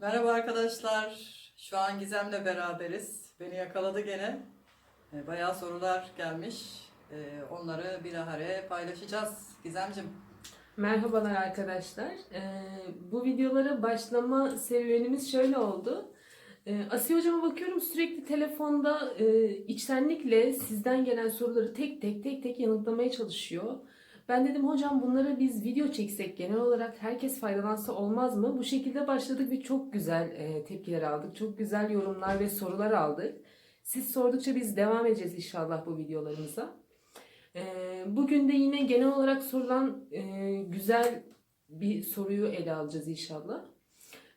Merhaba arkadaşlar. Şu an Gizem'le beraberiz. Beni yakaladı gene. E, Bayağı sorular gelmiş. E, Onları bilahare paylaşacağız. Gizemcim. Merhabalar arkadaşlar. Ee, bu videolara başlama serüvenimiz şöyle oldu. Ee, Asiye hocama bakıyorum sürekli telefonda e, içtenlikle sizden gelen soruları tek tek tek tek yanıtlamaya çalışıyor. Ben dedim hocam bunlara biz video çeksek genel olarak herkes faydalansa olmaz mı? Bu şekilde başladık ve çok güzel e, tepkiler aldık. Çok güzel yorumlar ve sorular aldık. Siz sordukça biz devam edeceğiz inşallah bu videolarımıza. Ee, Bugün de yine genel olarak sorulan e, güzel bir soruyu ele alacağız inşallah.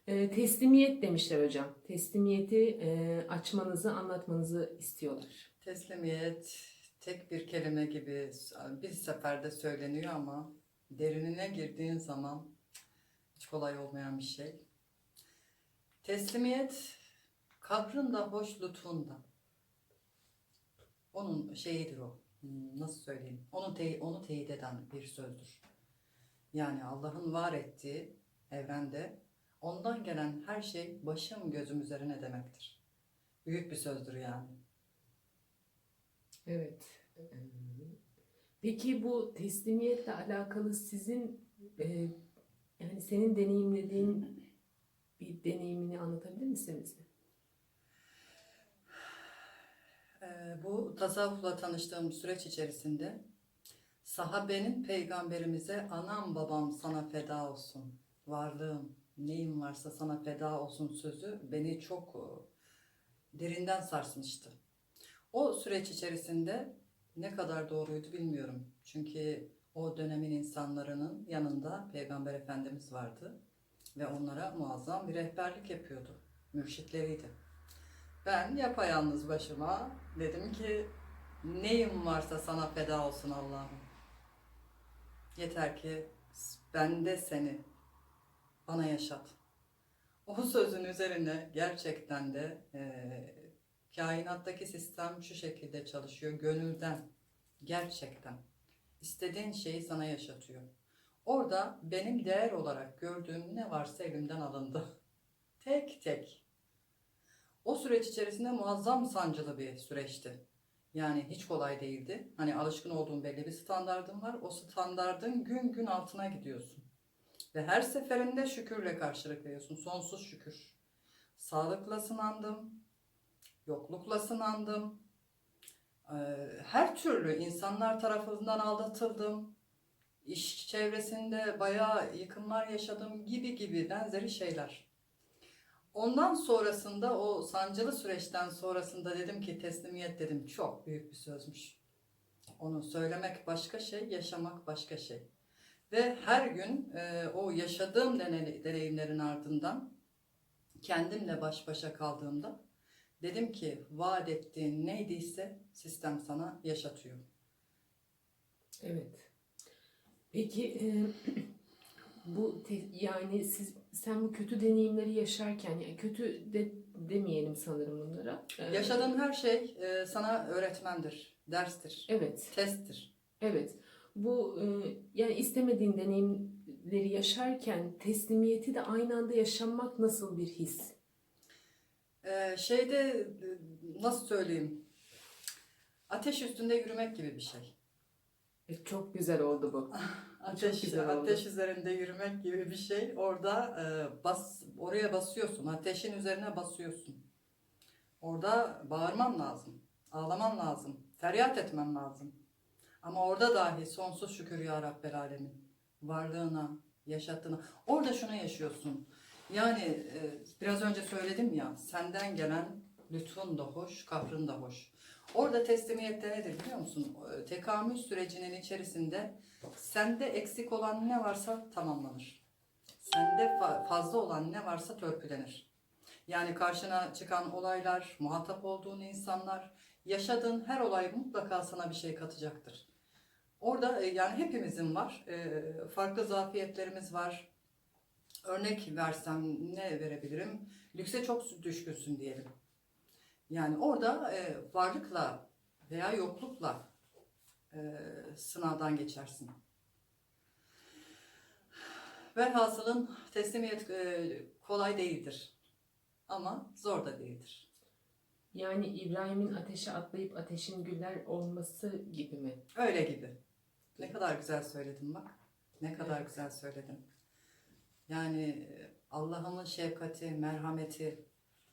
Ee, teslimiyet demişler hocam. Teslimiyeti e, açmanızı, anlatmanızı istiyorlar. Teslimiyet tek bir kelime gibi bir seferde söyleniyor ama derinine girdiğin zaman hiç kolay olmayan bir şey. Teslimiyet kabrın da hoş lütfun da. Onun şeyidir o. Hmm, Nasıl söyleyeyim? Onu, te- onu teyit eden bir sözdür. Yani Allah'ın var ettiği evrende ondan gelen her şey başım gözüm üzerine demektir. Büyük bir sözdür yani. Evet. Peki bu teslimiyetle alakalı sizin e, yani senin deneyimlediğin bir deneyimini anlatabilir misiniz? Ee, bu tasavvufla tanıştığım süreç içerisinde sahabenin peygamberimize anam babam sana feda olsun, varlığım, neyim varsa sana feda olsun sözü beni çok e, derinden sarsmıştı. O süreç içerisinde ne kadar doğruydu bilmiyorum. Çünkü o dönemin insanların yanında Peygamber Efendimiz vardı ve onlara muazzam bir rehberlik yapıyordu. Mürşitleriydi. Ben yapayalnız başıma dedim ki neyim varsa sana feda olsun Allah'ım. Yeter ki bende seni bana yaşat. O sözün üzerine gerçekten de eee, kainattaki sistem şu şekilde çalışıyor. Gönülden, gerçekten. istediğin şeyi sana yaşatıyor. Orada benim değer olarak gördüğüm ne varsa elimden alındı. Tek tek. O süreç içerisinde muazzam sancılı bir süreçti. Yani hiç kolay değildi. Hani alışkın olduğun belli bir standardın var. O standardın gün gün altına gidiyorsun. Ve her seferinde şükürle karşılık. Sonsuz şükür. Sağlıkla sınandım. Yoklukla sınandım. Ee, Her türlü insanlar tarafından aldatıldım. İş çevresinde bayağı yıkımlar yaşadım gibi gibi benzeri şeyler. Ondan sonrasında o sancılı süreçten sonrasında dedim ki teslimiyet dedim çok büyük bir sözmüş. Onu söylemek başka şey, yaşamak başka şey. Ve her gün e, o yaşadığım deney- deneyimlerin ardından kendimle baş başa kaldığımda dedim ki vaat ettiğin neydiyse sistem sana yaşatıyor. Evet. Peki e, bu te- yani siz sen bu kötü deneyimleri yaşarken yani kötü de demeyelim sanırım bunlara. Ee, Yaşadığın her şey e, sana öğretmendir, derstir, Evet. testtir. Evet. Bu e, yani istemediğin deneyimleri yaşarken teslimiyeti de aynı anda yaşamak nasıl bir his? Ee, şeyde e, nasıl söyleyeyim? Ateş üstünde yürümek gibi bir şey. E, çok güzel oldu bu. Ateş, güzel oldu. ateş üzerinde yürümek gibi bir şey. Orada e, bas, oraya basıyorsun. Ateşin üzerine basıyorsun. Orada bağırman lazım. Ağlaman lazım. Feryat etmen lazım. Ama orada dahi sonsuz şükür ya Rabbel Alemin. Varlığına, yaşattığına. Orada şunu yaşıyorsun. Yani e, biraz önce söyledim ya, senden gelen lütfun da hoş, kahrın da hoş. Orada teslimiyette nedir biliyor musun? Tekamül sürecinin içerisinde sende eksik olan ne varsa tamamlanır. Sende fa- fazla olan ne varsa törpülenir. Yani karşına çıkan olaylar, muhatap olduğun insanlar, yaşadığın her olay mutlaka sana bir şey katacaktır. Orada e, yani hepimizin var. E, Farklı zafiyetlerimiz var. Örnek versem ne verebilirim? Lükse çok düşkünsün diyelim. Yani orada e, varlıkla veya yoklukla e, sınavdan geçersin. Velhasılın teslimiyet e, kolay değildir. Ama zor da değildir. Yani İbrahim'in ateşe atlayıp ateşin güller olması gibi mi? Öyle gibi. Ne kadar güzel söyledin bak. Ne kadar Evet. güzel söyledin. Yani Allah'ın şefkati, merhameti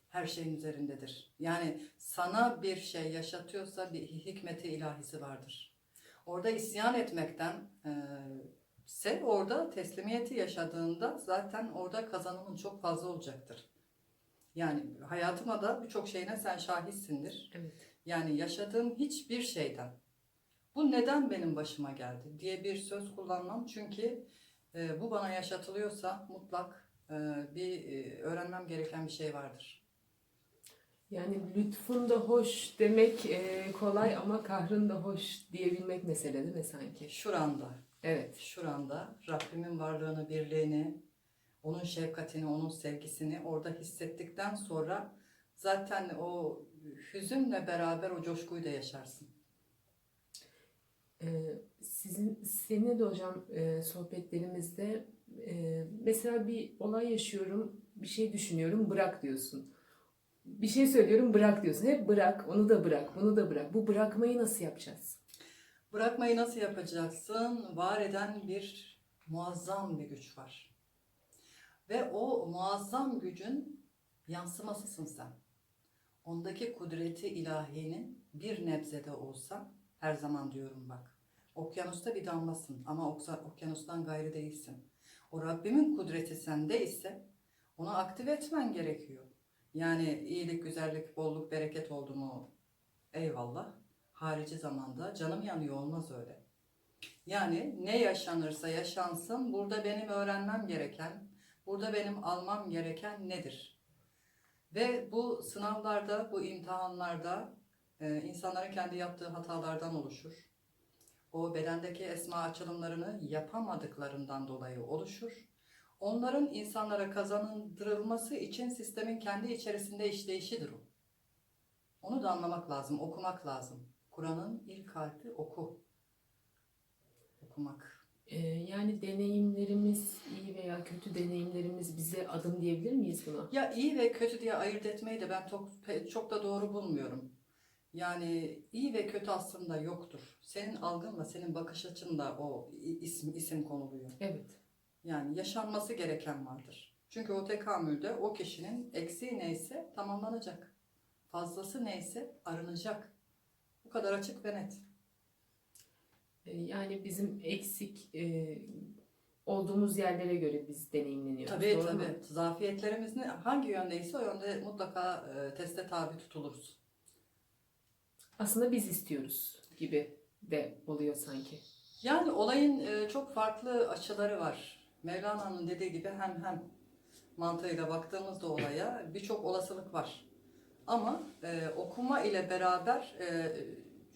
her şeyin üzerindedir. Yani sana bir şey yaşatıyorsa bir hikmeti ilahisi vardır. Orada isyan etmekten e, se orada teslimiyeti yaşadığında zaten orada kazanımın çok fazla olacaktır. Yani hayatıma da birçok şeyine sen şahitsindir. Evet. Yani yaşadığım hiçbir şeyden bu neden benim başıma geldi diye bir söz kullanmam. Çünkü e, bu bana yaşatılıyorsa mutlak e, bir e, öğrenmem gereken bir şey vardır. Yani lütfun da hoş demek e, kolay ama kahrın da hoş diyebilmek mesele değil mi sanki? Şuranda, Evet. şuranda Rabbimin varlığını, birliğini, onun şefkatini, onun sevgisini orada hissettikten sonra zaten o hüzünle beraber o coşkuyu da yaşarsın. Sizin seninle de hocam e, sohbetlerimizde e, mesela bir olay yaşıyorum, bir şey düşünüyorum, bırak diyorsun. Bir şey söylüyorum, bırak diyorsun. Hep bırak, onu da bırak, bunu da bırak. Bu bırakmayı nasıl yapacağız? Bırakmayı nasıl yapacaksın? Var eden bir muazzam bir güç var. Ve o muazzam gücün yansımasısın sen. Ondaki kudreti ilahinin bir nebzede olsa, her zaman diyorum bak, okyanusta bir damlasın ama okyanustan gayrı değilsin. O Rabbimin kudreti sende ise onu aktive etmen gerekiyor. Yani iyilik, güzellik, bolluk, bereket oldu mu eyvallah harici zamanda canım yanıyor olmaz öyle. Yani ne yaşanırsa yaşansın burada benim öğrenmem gereken, burada benim almam gereken nedir? Ve bu sınavlarda, bu imtihanlarda e, insanların kendi yaptığı hatalardan oluşur. O bedendeki esma açılımlarını yapamadıklarından dolayı oluşur. Onların insanlara kazandırılması için sistemin kendi içerisinde işleyişidir o. Onu da anlamak lazım, okumak lazım. Kur'an'ın ilk harfi oku. Okumak. Ee, yani deneyimlerimiz, iyi veya kötü deneyimlerimiz bize adım diyebilir miyiz buna? Ya iyi ve kötü diye ayırt etmeyi de ben çok, çok da doğru bulmuyorum. Yani iyi ve kötü aslında yoktur. Senin algınla, senin bakış açınla o isim, isim konuluyor. Evet. Yani yaşanması gereken vardır. Çünkü o tekamülde o kişinin eksiği neyse tamamlanacak. Fazlası neyse arınacak. Bu kadar açık ve net. Ee, yani bizim eksik e, olduğumuz yerlere göre biz deneyimleniyoruz. Tabii doğru mu? tabii. Zafiyetlerimiz ne, hangi yöndeyse o yönde mutlaka e, teste tabi tutuluruz. Aslında biz istiyoruz gibi de oluyor sanki. Yani olayın e, çok farklı açıları var. Mevlana'nın dediği gibi hem hem mantığıyla baktığımızda olaya birçok olasılık var. Ama e, okuma ile beraber e,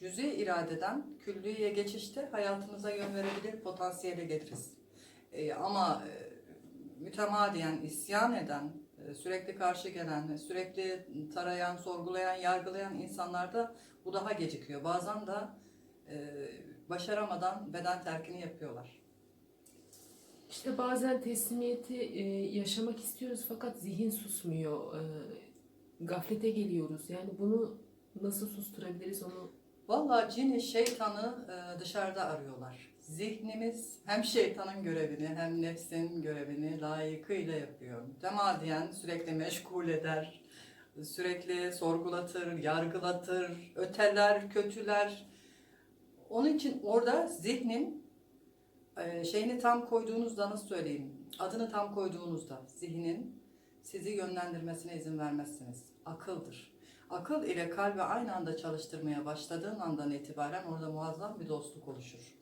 cüzi iradeden küllüye geçişte hayatımıza yön verebilir potansiyele geliriz. E, ama e, mütemadiyen isyan eden, e, sürekli karşı gelen, sürekli tarayan, sorgulayan, yargılayan insanlarda bu daha gecikiyor. Bazen de e, başaramadan beden terkini yapıyorlar. İşte bazen teslimiyeti e, yaşamak istiyoruz fakat zihin susmuyor. E, gaflete geliyoruz. Yani bunu nasıl susturabiliriz onu? Vallahi cini şeytanı e, dışarıda arıyorlar. Zihnimiz hem şeytanın görevini hem nefsin görevini layıkıyla yapıyor. Mütemadiyen sürekli meşgul eder, sürekli sorgulatır, yargılatır, öteler, kötüler. Onun için orada zihnin e, şeyini tam koyduğunuzda nasıl söyleyeyim, adını tam koyduğunuzda zihnin sizi yönlendirmesine izin vermezsiniz. Akıldır. Akıl ile kalbi aynı anda çalıştırmaya başladığın andan itibaren orada muazzam bir dostluk oluşur.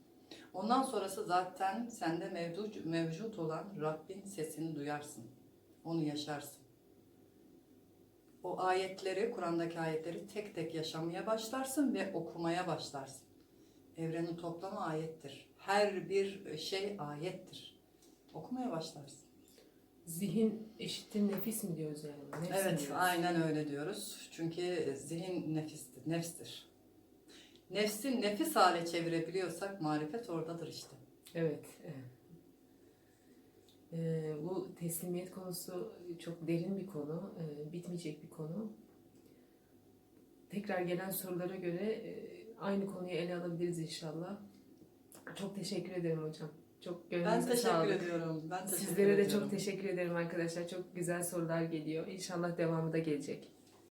Ondan sonrası zaten sende mevcut, mevcut olan Rabbin sesini duyarsın. Onu yaşarsın. O ayetleri, Kur'an'daki ayetleri tek tek yaşamaya başlarsın ve okumaya başlarsın. Evrenin toplamı ayettir. Her bir şey ayettir. Okumaya başlarsın. Zihin eşittir nefis mi diyoruz yani? Nefs Evet, diyoruz? aynen öyle diyoruz. Çünkü zihin nefistir, nefstir. Nefsi nefis hale çevirebiliyorsak marifet oradadır işte. Evet. evet. Ee, bu teslimiyet konusu çok derin bir konu, e, bitmeyecek bir konu. Tekrar gelen sorulara göre e, aynı konuyu ele alabiliriz inşallah. Çok teşekkür ederim hocam. Çok Ben gönlünüze teşekkür sağlık. ediyorum. Ben teşekkür Sizlere de ediyorum. çok teşekkür ederim arkadaşlar. Çok güzel sorular geliyor. İnşallah devamı da gelecek.